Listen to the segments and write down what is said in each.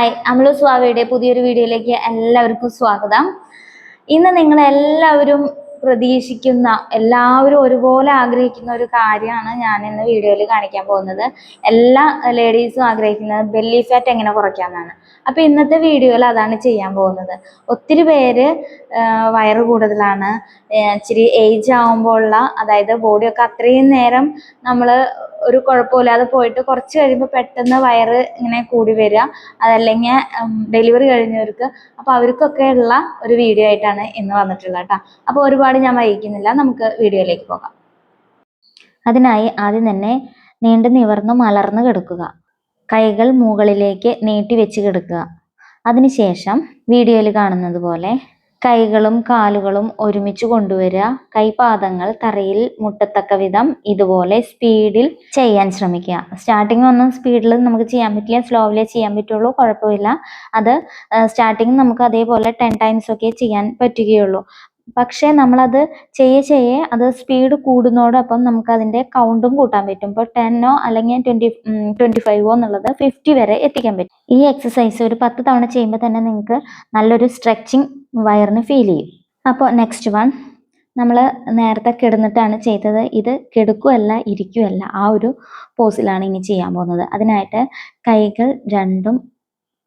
Hi അമലു സ്വാമിയുടെ പുതിയൊരു വീഡിയോയിലേക്ക് എല്ലാവർക്കും സ്വാഗതം. ഇന്ന് നിങ്ങൾ എല്ലാവരും പ്രതീക്ഷിക്കുന്ന എല്ലാവരും ഒരുപോലെ ആഗ്രഹിക്കുന്ന ഒരു കാര്യമാണ് ഞാൻ ഇന്ന് വീഡിയോയിൽ കാണിക്കാൻ പോകുന്നത്. എല്ലാ ലേഡീസും ആഗ്രഹിക്കുന്നത് ബെല്ലി ഫാറ്റ് എങ്ങനെ കുറയ്ക്കാമെന്നാണ്. അപ്പോൾ ഇന്നത്തെ വീഡിയോയിൽ അതാണ് ചെയ്യാൻ പോകുന്നത്. ഒത്തിരി പേര് വയറ് കൂടുതലാണ് ഇച്ചിരി ഏജ് ആകുമ്പോഴുള്ള അതായത് ബോഡിയൊക്കെ അത്രയും നേരം നമ്മൾ ഒരു കുഴപ്പമില്ലാതെ പോയിട്ട് കുറച്ച് കഴിയുമ്പോൾ പെട്ടെന്ന് വയറ് ഇങ്ങനെ കൂടി വരിക. അതല്ലെങ്കിൽ ഡെലിവറി കഴിഞ്ഞവർക്ക്. അപ്പോൾ അവർക്കൊക്കെ ഉള്ള ഒരു വീഡിയോ ആയിട്ടാണ് ഇന്ന് വന്നിട്ടുള്ളത് കേട്ടോ. അപ്പോൾ ഒരുപാട് ഞാൻ വൈകിക്കുന്നില്ല. നമുക്ക് വീഡിയോയിലേക്ക് പോകാം. അതിനായി ആദ്യം തന്നെ നീണ്ടു നിവർന്ന് മലർന്ന് കിടക്കുക. കൈകൾ മുകളിലേക്ക് നീട്ടി വെച്ച് കിടക്കുക. അതിനുശേഷം വീഡിയോയിൽ കാണുന്നത് പോലെ കൈകളും കാലുകളും ഒരുമിച്ച് കൊണ്ടുവരിക. കൈപാദങ്ങൾ തറയിൽ മുട്ടത്തക്ക വിധം ഇതുപോലെ സ്പീഡിൽ ചെയ്യാൻ ശ്രമിക്കുക. സ്റ്റാർട്ടിങ് ഒന്നും സ്പീഡിൽ നമുക്ക് ചെയ്യാൻ പറ്റില്ല സ്ലോവിലേ ചെയ്യാൻ പറ്റുള്ളൂ കുഴപ്പമില്ല. അത് സ്റ്റാർട്ടിങ് നമുക്ക് അതേപോലെ ടെൻ ടൈംസ് ഒക്കെ ചെയ്യാൻ പറ്റുകയുള്ളൂ. പക്ഷേ നമ്മളത് ചെയ്യെ ചെയ്യേ അത് സ്പീഡ് കൂടുന്നതോടൊപ്പം നമുക്ക് അതിന്റെ കൗണ്ടും കൂട്ടാൻ പറ്റും. ഇപ്പോൾ ടെന്നോ അല്ലെങ്കിൽ ട്വന്റി ട്വന്റി ഫൈവോ എന്നുള്ളത് ഫിഫ്റ്റി വരെ എത്തിക്കാൻ പറ്റും. ഈ എക്സസൈസ് ഒരു പത്ത് തവണ ചെയ്യുമ്പോൾ തന്നെ നിങ്ങൾക്ക് നല്ലൊരു സ്ട്രെച്ചിങ് വയറിന് ഫീൽ ചെയ്യും. അപ്പോൾ നെക്സ്റ്റ് വൺ നമ്മൾ നേരത്തെ കിടന്നിട്ടാണ് ചെയ്തത്. ഇത് കിടക്കുകയല്ല ഇരിക്കുമല്ല ആ ഒരു പോസിലാണ് ഇനി ചെയ്യാൻ പോകുന്നത്. അതിനായിട്ട് കൈകൾ രണ്ടും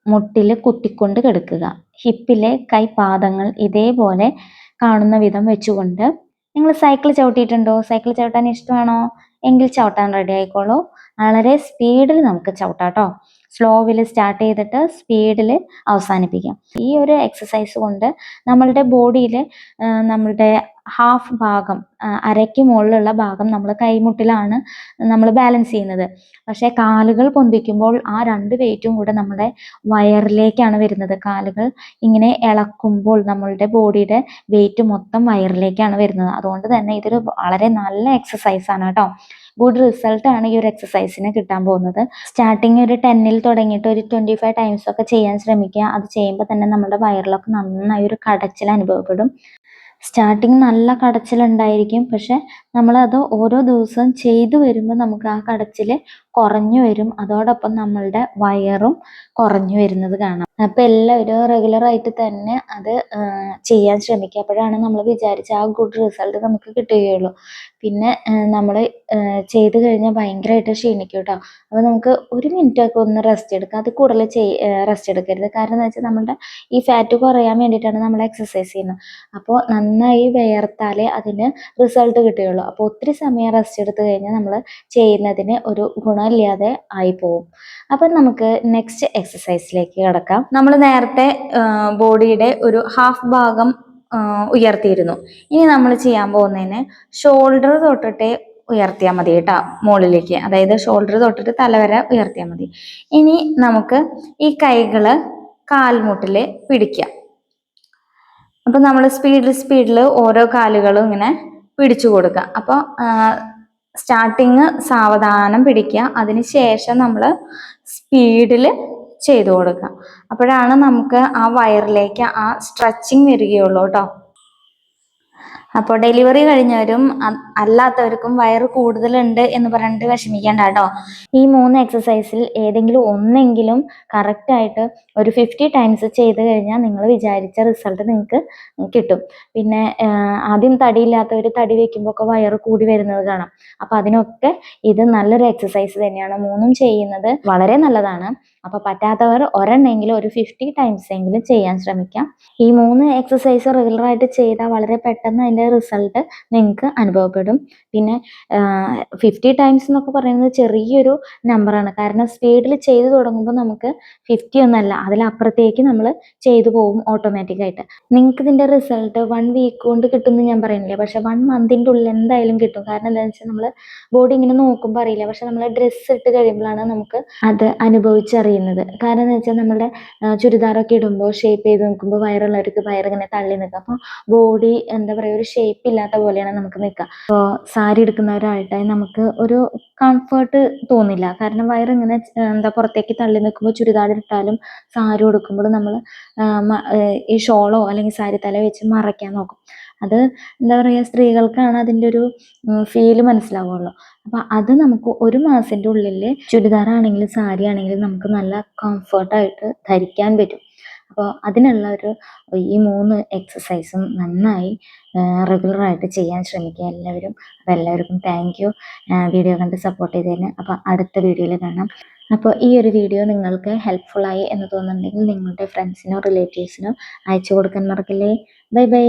മുട്ടിൽ കുത്തിക്കൊണ്ട് കിടക്കുക. ഹിപ്പിലെ കൈപാദങ്ങൾ ഇതേപോലെ കാണുന്ന വിധം വെച്ചുകൊണ്ട് നിങ്ങൾ സൈക്കിൾ ചവിട്ടിയിട്ടുണ്ടോ? സൈക്കിൾ ചവിട്ടാൻ ഇഷ്ടമാണോ? എങ്കിൽ ചവിട്ടാൻ റെഡി ആയിക്കോളൂ. വളരെ സ്പീഡിൽ നമുക്ക് ചവിട്ടാം കേട്ടോ സ്ലോവിൽ സ്റ്റാർട്ട് ചെയ്തിട്ട് സ്പീഡിൽ അവസാനിപ്പിക്കാം. ഈ ഒരു എക്സസൈസ് കൊണ്ട് നമ്മളുടെ ബോഡിയിൽ നമ്മളുടെ ഹാഫ് ഭാഗം അരയ്ക്ക് മുകളിലുള്ള ഭാഗം നമ്മൾ കൈമുട്ടിലാണ് നമ്മൾ ബാലൻസ് ചെയ്യുന്നത്. പക്ഷേ കാലുകൾ പൊന്തിക്കുമ്പോൾ ആ രണ്ട് വെയിറ്റും കൂടെ നമ്മുടെ വയറിലേക്കാണ് വരുന്നത്. കാലുകൾ ഇങ്ങനെ ഇളക്കുമ്പോൾ നമ്മളുടെ ബോഡിയുടെ വെയിറ്റ് മൊത്തം വയറിലേക്കാണ് വരുന്നത്. അതുകൊണ്ട് തന്നെ ഇതൊരു വളരെ നല്ല എക്സസൈസ് ആണ് കേട്ടോ. ഗുഡ് റിസൾട്ട് ആണ് ഈ ഒരു എക്സസൈസിന് കിട്ടാൻ പോകുന്നത്. സ്റ്റാർട്ടിങ് ഒരു ടെന്നിൽ തുടങ്ങിയിട്ട് ഒരു ട്വന്റി ഫൈവ് ടൈംസ് ഒക്കെ ചെയ്യാൻ ശ്രമിക്കുക. അത് ചെയ്യുമ്പോൾ തന്നെ നമ്മുടെ വയറിലൊക്കെ നന്നായി ഒരു കടച്ചിൽ അനുഭവപ്പെടും. സ്റ്റാർട്ടിങ് നല്ല കടച്ചിലുണ്ടായിരിക്കും. പക്ഷെ നമ്മളത് ഓരോ ദിവസവും ചെയ്തു വരുമ്പോൾ നമുക്ക് ആ കടച്ചിൽ കുറഞ്ഞു വരും. അതോടൊപ്പം നമ്മളുടെ വയറും കുറഞ്ഞു വരുന്നത് കാണാം. അപ്പം എല്ലാവരും റെഗുലറായിട്ട് തന്നെ അത് ചെയ്യാൻ ശ്രമിക്കുക. അപ്പോഴാണ് നമ്മൾ വിചാരിച്ച ആ ഗുഡ് റിസൾട്ട് നമുക്ക് കിട്ടുകയുള്ളൂ. പിന്നെ നമ്മൾ ചെയ്ത് കഴിഞ്ഞാൽ ഭയങ്കരമായിട്ട് ക്ഷീണിക്കും കേട്ടോ. അപ്പോൾ നമുക്ക് ഒരു മിനിറ്റൊക്കെ ഒന്ന് റെസ്റ്റ് എടുക്കുക. അത് കൂടുതൽ ചെയ് റെസ്റ്റ് എടുക്കരുത്. കാരണം എന്താ വെച്ചാൽ നമ്മുടെ ഈ ഫാറ്റ് കുറയാൻ വേണ്ടിയിട്ടാണ് നമ്മൾ എക്സസൈസ് ചെയ്യുന്നത്. അപ്പോൾ നന്നായി വിയർത്താലേ അതിന് റിസൾട്ട് കിട്ടുകയുള്ളൂ. അപ്പോൾ ഒത്തിരി സമയം റെസ്റ്റ് എടുത്ത് കഴിഞ്ഞാൽ നമ്മൾ ചെയ്യുന്നതിന് ഒരു ഗുണമില്ലാതെ ആയിപ്പോവും. അപ്പം നമുക്ക് നെക്സ്റ്റ് എക്സസൈസിലേക്ക് കിടക്കാം. നമ്മൾ നേരത്തെ ബോഡിയുടെ ഒരു ഹാഫ് ഭാഗം ഉയർത്തിയിരുന്നു. ഇനി നമ്മൾ ചെയ്യാൻ പോകുന്നതിന് ഷോൾഡർ തൊട്ടിട്ട് ഉയർത്തിയാൽ മതി കേട്ടോ മുകളിലേക്ക്. അതായത് ഷോൾഡർ തൊട്ടിട്ട് തലവരെ ഉയർത്തിയാൽ മതി. ഇനി നമുക്ക് ഈ കൈകൾ കാൽമുട്ടിൽ പിടിക്കുക അപ്പൊ നമ്മൾ സ്പീഡിൽ സ്പീഡിൽ ഓരോ കാലുകളും ഇങ്ങനെ പിടിച്ചു കൊടുക്കുക അപ്പോൾ സ്റ്റാർട്ടിങ് സാവധാനം പിടിക്കുക അതിന് ശേഷം നമ്മൾ സ്പീഡിൽ ചെയ്തു കൊടുക്കുക അപ്പോഴാണ് നമുക്ക് ആ വയറിലേക്ക് ആ സ്ട്രെച്ചിങ് വരികയുള്ളൂ കേട്ടോ അപ്പോൾ ഡെലിവറി കഴിഞ്ഞവരും അല്ലാത്തവർക്കും വയറ് കൂടുതലുണ്ട് എന്ന് പറഞ്ഞിട്ട് വിഷമിക്കേണ്ട കേട്ടോ. ഈ മൂന്ന് എക്സസൈസിൽ ഏതെങ്കിലും ഒന്നെങ്കിലും കറക്റ്റായിട്ട് ഒരു ഫിഫ്റ്റി ടൈംസ് ചെയ്ത് കഴിഞ്ഞാൽ നിങ്ങൾ വിചാരിച്ച റിസൾട്ട് നിങ്ങൾക്ക് കിട്ടും. പിന്നെ ആദ്യം തടിയില്ലാത്തവർ തടി വെക്കുമ്പോൾ ഒക്കെ വയറ് കൂടി വരുന്നത് കാണാം. അപ്പം അതിനൊക്കെ ഇത് നല്ലൊരു എക്സസൈസ് തന്നെയാണ്. മൂന്നും ചെയ്യുന്നത് വളരെ നല്ലതാണ്. അപ്പോൾ പറ്റാത്തവർ ഒരെണ്ണെങ്കിലും ഒരു ഫിഫ്റ്റി ടൈംസ് എങ്കിലും ചെയ്യാൻ ശ്രമിക്കാം. ഈ മൂന്ന് എക്സസൈസ് റെഗുലറായിട്ട് ചെയ്താൽ വളരെ പെട്ടെന്ന് അതിന്റെ റിസൾട്ട് നിങ്ങൾക്ക് അനുഭവപ്പെടും. പിന്നെ ഫിഫ്റ്റി ടൈംസ് എന്നൊക്കെ പറയുന്നത് ചെറിയൊരു നമ്പറാണ് കാരണം സ്പീഡിൽ ചെയ്തു തുടങ്ങുമ്പോൾ നമുക്ക് ഫിഫ്റ്റി ഒന്നല്ല അതിലപ്പുറത്തേക്ക് നമ്മൾ ചെയ്തു പോകും ഓട്ടോമാറ്റിക്കായിട്ട് നിങ്ങൾക്ക് ഇതിന്റെ റിസൾട്ട് വൺ വീക്ക് കൊണ്ട് കിട്ടുമെന്ന് ഞാൻ പറയുന്നില്ല? പക്ഷെ വൺ മന്തിന്റെ ഉള്ളിൽ എന്തായാലും കിട്ടും. കാരണം എന്താണെന്ന് വെച്ചാൽ നമ്മൾ ബോഡി ഇങ്ങനെ നോക്കുമ്പോൾ അറിയില്ല. പക്ഷെ നമ്മൾ ഡ്രസ്സ് ഇട്ട് കഴിയുമ്പോഴാണ് നമുക്ക് അത് അനുഭവിച്ചറിയുന്നത്. കാരണം എന്ന് വെച്ചാൽ നമ്മുടെ ചുരിദാറൊക്കെ ഇടുമ്പോൾ ഷേപ്പ് ചെയ്ത് നോക്കുമ്പോൾ വയറുള്ളവർക്ക് വയറിങ്ങനെ തള്ളി നിൽക്കും. അപ്പോൾ ബോഡി എന്താ പറയുക ഒരു ഷേപ്പ് ഇല്ലാത്ത പോലെയാണ് നമുക്ക് നിൽക്കുക. അപ്പോൾ സാരി എടുക്കുന്നവരായിട്ട് നമുക്ക് ഒരു കംഫർട്ട് തോന്നില്ല. കാരണം വയറിങ്ങനെ എന്താ പുറത്തേക്ക് തള്ളി നിൽക്കുമ്പോൾ ചുരിദാർ ഇട്ടാലും സാരി ഉടുക്കുമ്പോൾ നമ്മൾ ഈ ഷോളോ അല്ലെങ്കിൽ സാരി തല വെച്ച് മറയ്ക്കാൻ നോക്കും. അത് എന്താ പറയുക സ്ത്രീകൾക്കാണ് അതിന്റെ ഒരു ഫീൽ മനസ്സിലാവുള്ളൂ. അപ്പോൾ അത് നമുക്ക് ഒരു മാസത്തിന്റെ ഉള്ളിൽ ചുരിദാറാണെങ്കിലും സാരി ആണെങ്കിലും നമുക്ക് നല്ല കംഫർട്ടായിട്ട് ധരിക്കാൻ പറ്റും. അപ്പോൾ അതിനുള്ള ഒരു ഈ മൂന്ന് എക്സസൈസും നന്നായി റെഗുലറായിട്ട് ചെയ്യാൻ ശ്രമിക്കുക എല്ലാവരും. അപ്പോൾ എല്ലാവർക്കും താങ്ക് യു വീഡിയോ കണ്ട് സപ്പോർട്ട് ചെയ്തതിന്. അപ്പോൾ അടുത്ത വീഡിയോയിൽ കാണാം. അപ്പോൾ ഈ ഒരു വീഡിയോ നിങ്ങൾക്ക് ഹെൽപ്ഫുള്ളായി എന്ന് തോന്നുന്നുണ്ടെങ്കിൽ നിങ്ങളുടെ ഫ്രണ്ട്സിനോ റിലേറ്റീവ്സിനോ അയച്ചു കൊടുക്കാൻ മറക്കില്ലേ. Bye bye